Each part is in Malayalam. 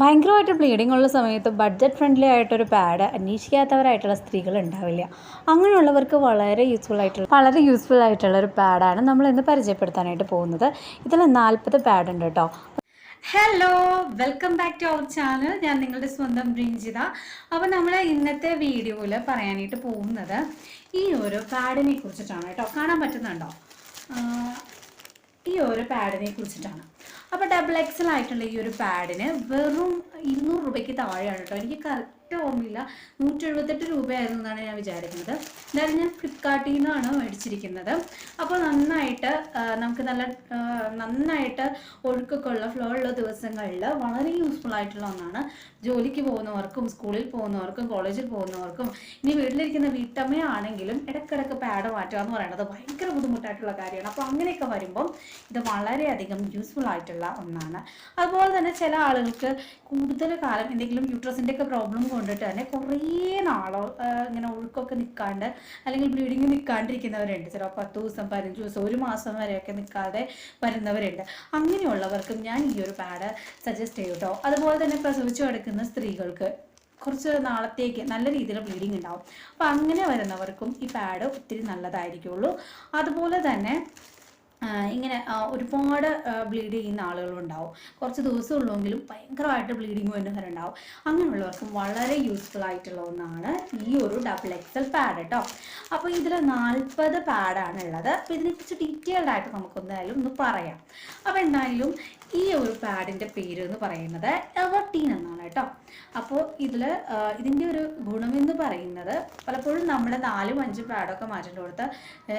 ഭയങ്കരമായിട്ട് ബ്ലീഡിംഗ് ഉള്ള സമയത്ത് ബഡ്ജറ്റ് ഫ്രണ്ട്ലി ആയിട്ടൊരു പാഡ് അന്വേഷിക്കാത്തവരായിട്ടുള്ള സ്ത്രീകൾ ഉണ്ടാവില്ല. അങ്ങനെയുള്ളവർക്ക് വളരെ യൂസ്ഫുൾ ആയിട്ടുള്ള വളരെ യൂസ്ഫുൾ ആയിട്ടുള്ള ഒരു പാഡാണ് നമ്മൾ ഇന്ന് പരിചയപ്പെടുത്താനായിട്ട് പോകുന്നത്. ഇതിൽ നാൽപ്പത് ഉണ്ട് കേട്ടോ hello welcome back to our channel ഞാൻ നിങ്ങളുടെ സ്വന്തം ബ്രിഞ്ചിത. അപ്പോൾ നമ്മൾ ഇന്നത്തെ വീഡിയോയിൽ പറയാനായിട്ട് പോകുന്നത് ഈ ഒരു പാഡിനെ കുറിച്ചിട്ടാണ് കേട്ടോ കാണാൻ പറ്റുന്നുണ്ടോ? ഈ ഒരു പാഡിനെ കുറിച്ചിട്ടാണ്. അപ്പോൾ ഡബിൾ എക്സൽ ആയിട്ടുള്ള ഈ ഒരു പാഡിന് വെറും ഇരുന്നൂറ് രൂപയ്ക്ക് താഴെയാണ് കേട്ടോ. എനിക്ക് കറക്റ്റ് ഓർമ്മയില്ല. നൂറ്റി എഴുപത്തെട്ട് രൂപയായിരുന്നു എന്നാണ് ഞാൻ വിചാരിക്കുന്നത്. എന്തായാലും ഞാൻ ഫ്ലിപ്കാർട്ടിൽ നിന്നാണ് മേടിച്ചിരിക്കുന്നത്. അപ്പോൾ നന്നായിട്ട് നമുക്ക് നല്ല നന്നായിട്ട് ഒഴുക്കൊക്കെ ഉള്ള ഫ്ലോ ഉള്ള ദിവസങ്ങളിൽ വളരെ യൂസ്ഫുൾ ആയിട്ടുള്ള ഒന്നാണ് ജോലിക്ക് പോകുന്നവർക്കും സ്കൂളിൽ പോകുന്നവർക്കും കോളേജിൽ പോകുന്നവർക്കും ഇനി വീട്ടിലിരിക്കുന്ന വീട്ടമ്മയാണെങ്കിലും ഇടയ്ക്കിടയ്ക്ക് പാഡ് മാറ്റുക എന്ന് പറയുന്നത് ഭയങ്കര ബുദ്ധിമുട്ടായിട്ടുള്ള കാര്യമാണ്. അപ്പോൾ അങ്ങനെയൊക്കെ വരുമ്പം ഇത് വളരെയധികം യൂസ്ഫുൾ ആയിട്ടുള്ള ഒന്നാണ്. അതുപോലെ തന്നെ ചില ആളുകൾക്ക് കൂടുതൽ കാലം എന്തെങ്കിലും യൂട്രസിന്റെ ഒക്കെ പ്രോബ്ലം കൊണ്ടിട്ട് തന്നെ കുറേ നാളോ ഇങ്ങനെ ഒഴുക്കൊക്കെ നിൽക്കാണ്ട് അല്ലെങ്കിൽ ബ്ലീഡിങ് നിൽക്കാണ്ടിരിക്കുന്നവരുണ്ട് ചില പത്ത് ദിവസം പതിനഞ്ച് ദിവസം ഒരു മാസം വരെയൊക്കെ നിൽക്കാതെ വരുന്നവരുണ്ട്. അങ്ങനെയുള്ളവർക്കും ഞാൻ ഈ ഒരു പാഡ് സജസ്റ്റ് ചെയ്യും കേട്ടോ അതുപോലെ തന്നെ പ്രസവിച്ചു കിടക്കുന്ന സ്ത്രീകൾക്ക് കുറച്ച് നാളത്തേക്ക് നല്ല രീതിയിൽ ബ്ലീഡിങ് ഉണ്ടാവും. അപ്പോൾ അങ്ങനെ വരുന്നവർക്കും ഈ പാഡ് ഒത്തിരി നല്ലതായിരിക്കുള്ളൂ. അതുപോലെ തന്നെ ഇങ്ങനെ ഒരുപാട് ബ്ലീഡ് ചെയ്യുന്ന ആളുകളും ഉണ്ടാവും കുറച്ച് ദിവസം ഉള്ളെങ്കിലും ഭയങ്കരമായിട്ട് ബ്ലീഡിങ് വരുന്നവരുണ്ടാവും അങ്ങനെയുള്ളവർക്കും വളരെ യൂസ്ഫുൾ ആയിട്ടുള്ള ഒന്നാണ് ഈ ഒരു ഡബിൾ എക്സൽ പാഡ് കേട്ടോ അപ്പോൾ ഇതിൽ നാൽപ്പത് പാഡാണ് ഉള്ളത് അപ്പോൾ ഇതിനെക്കുറിച്ച് ഡീറ്റെയിൽഡ് ആയിട്ട് നമുക്കൊന്നായാലും ഒന്ന് പറയാം. അപ്പോൾ എന്തായാലും ഈ ഒരു പാഡിന്റെ പേര് എന്ന് പറയുന്നത് എവർട്ടീൻ എന്നാണ് കേട്ടോ. അപ്പോൾ ഇതിൽ ഇതിന്റെ ഒരു ഗുണം എന്ന് പറയുന്നത് പലപ്പോഴും നമ്മൾ നാലും അഞ്ചും പാഡൊക്കെ മാറ്റേണ്ടി കൊടുത്ത്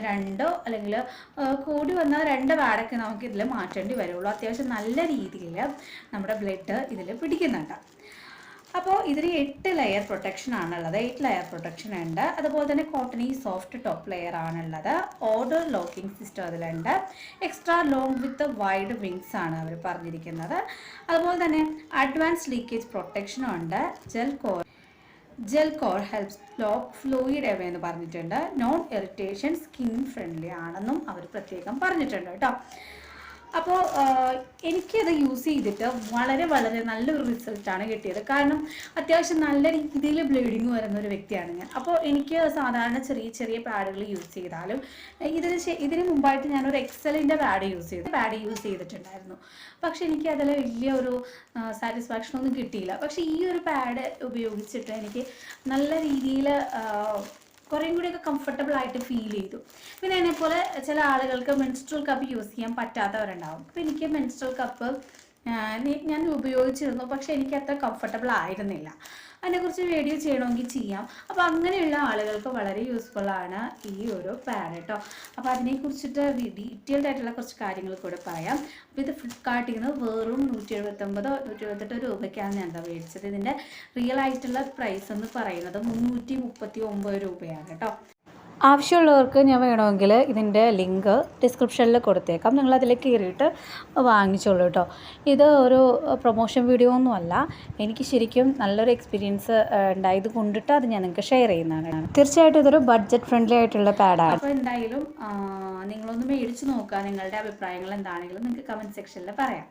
രണ്ടോ അല്ലെങ്കിൽ കൂടി വന്നാൽ രണ്ട് പാഡൊക്കെ നമുക്ക് ഇതിൽ മാറ്റേണ്ടി വരുള്ളൂ. അത്യാവശ്യം നല്ല രീതിയിൽ നമ്മുടെ ബ്ലഡ് ഇതിൽ പിടിക്കുന്നുണ്ട്. അപ്പോൾ ഇതിന് എട്ട് ലെയർ പ്രൊട്ടക്ഷൻ ആണുള്ളത്. എയ്റ്റ് ലെയർ പ്രൊട്ടക്ഷൻ ഉണ്ട്. അതുപോലെ തന്നെ കോട്ടൺ ഈ സോഫ്റ്റ് ടോപ്പ് ലെയർ ആണുള്ളത്. ഓർഡർ ലോക്കിംഗ് സിസ്റ്റം അതിലുണ്ട്. Extra long with wide wings ആണ് അവർ പറഞ്ഞിരിക്കുന്നത്. അതുപോലെ തന്നെ അഡ്വാൻസ് ലീക്കേജ് പ്രൊട്ടക്ഷനും ഉണ്ട്. Gel core gel core helps lock fluid away എന്ന് പറഞ്ഞിട്ടുണ്ട്. നോൺ ഇറിറ്റേഷൻ സ്കിൻ ഫ്രണ്ട്ലി ആണെന്നും അവർ പ്രത്യേകം പറഞ്ഞിട്ടുണ്ട് കേട്ടോ. അപ്പോൾ എനിക്കത് യൂസ് ചെയ്തിട്ട് വളരെ വളരെ നല്ലൊരു റിസൾട്ടാണ് കിട്ടിയത്. കാരണം അത്യാവശ്യം നല്ല രീതിയിൽ ബ്ലീഡിങ് വരുന്ന ഒരു വ്യക്തിയാണ് ഞാൻ. അപ്പോൾ എനിക്ക് സാധാരണ ചെറിയ ചെറിയ പാഡുകൾ യൂസ് ചെയ്താലും ഇതിന് ഇതിന് മുമ്പായിട്ട് ഞാനൊരു എക്സലിന്റെ പാഡ് യൂസ് ചെയ്തു. പാഡ് യൂസ് ചെയ്തിട്ടുണ്ടായിരുന്നു. പക്ഷെ എനിക്ക് അതിൽ വലിയ ഒരു സാറ്റിസ്ഫാക്ഷൻ ഒന്നും കിട്ടിയില്ല. പക്ഷെ ഈ ഒരു പാഡ് ഉപയോഗിച്ചിട്ട് എനിക്ക് നല്ല രീതിയിൽ കുറേയും കൂടിയൊക്കെ കംഫർട്ടബിൾ ആയിട്ട് ഫീൽ ചെയ്തു. പിന്നെ എന്നെപ്പോലെ ചില ആളുകൾക്ക് മെൻസ്ട്രൽ കപ്പ് യൂസ് ചെയ്യാൻ പറ്റാത്തവരുണ്ടാവും. അപ്പോൾ എനിക്ക് മെൻസ്ട്രൽ കപ്പ് ഞാൻ ഉപയോഗിച്ചിരുന്നു പക്ഷെ എനിക്ക് അത്ര കംഫർട്ടബിൾ ആയിരുന്നില്ല. അതിനെക്കുറിച്ച് വീഡിയോ ചെയ്യണമെങ്കിൽ ചെയ്യാം. അപ്പോൾ അങ്ങനെയുള്ള ആളുകൾക്ക് വളരെ യൂസ്ഫുൾ ആണ് ഈ ഒരു പാഡ് കേട്ടോ അപ്പോൾ അതിനെക്കുറിച്ചിട്ട് ഡീറ്റെയിൽഡ് ആയിട്ടുള്ള കുറച്ച് കാര്യങ്ങൾ കൂടെ പറയാം. അപ്പോൾ ഇത് ഫ്ലിപ്കാർട്ടിൽ നിന്ന് വെറും നൂറ്റി എഴുപത്തൊമ്പതോ നൂറ്റി എഴുപത്തെട്ടോ രൂപയ്ക്കാണ് ഞാൻ എന്താ മേടിച്ചത്. ഇതിന്റെ റിയൽ ആയിട്ടുള്ള പ്രൈസ് എന്ന് പറയുന്നത് മുന്നൂറ്റി മുപ്പത്തി ഒമ്പത് രൂപയാണ് കേട്ടോ ആവശ്യമുള്ളവർക്ക് ഞാൻ വേണമെങ്കിൽ ഇതിന്റെ ലിങ്ക് ഡിസ്ക്രിപ്ഷനിൽ കൊടുത്തേക്കാം. നിങ്ങൾ അതിൽ കയറിയിട്ട് വാങ്ങിച്ചോളൂ കേട്ടോ ഇത് ഒരു പ്രൊമോഷൻ വീഡിയോ ഒന്നുമല്ല എനിക്ക് ശരിക്കും നല്ലൊരു എക്സ്പീരിയൻസ് ഉണ്ടായത് കൊണ്ടിട്ട് അത് ഞാൻ നിങ്ങൾക്ക് ഷെയർ ചെയ്യുന്നതാണ്. തീർച്ചയായിട്ടും ഇതൊരു ബഡ്ജറ്റ് ഫ്രണ്ട്ലി ആയിട്ടുള്ള പാഡാണ് അപ്പോൾ എന്തായാലും നിങ്ങളൊന്ന് മേടിച്ച് നോക്കുക നിങ്ങളുടെ അഭിപ്രായങ്ങൾ എന്താണെങ്കിലും നിങ്ങൾക്ക് കമന്റ് സെക്ഷനിൽ പറയാം.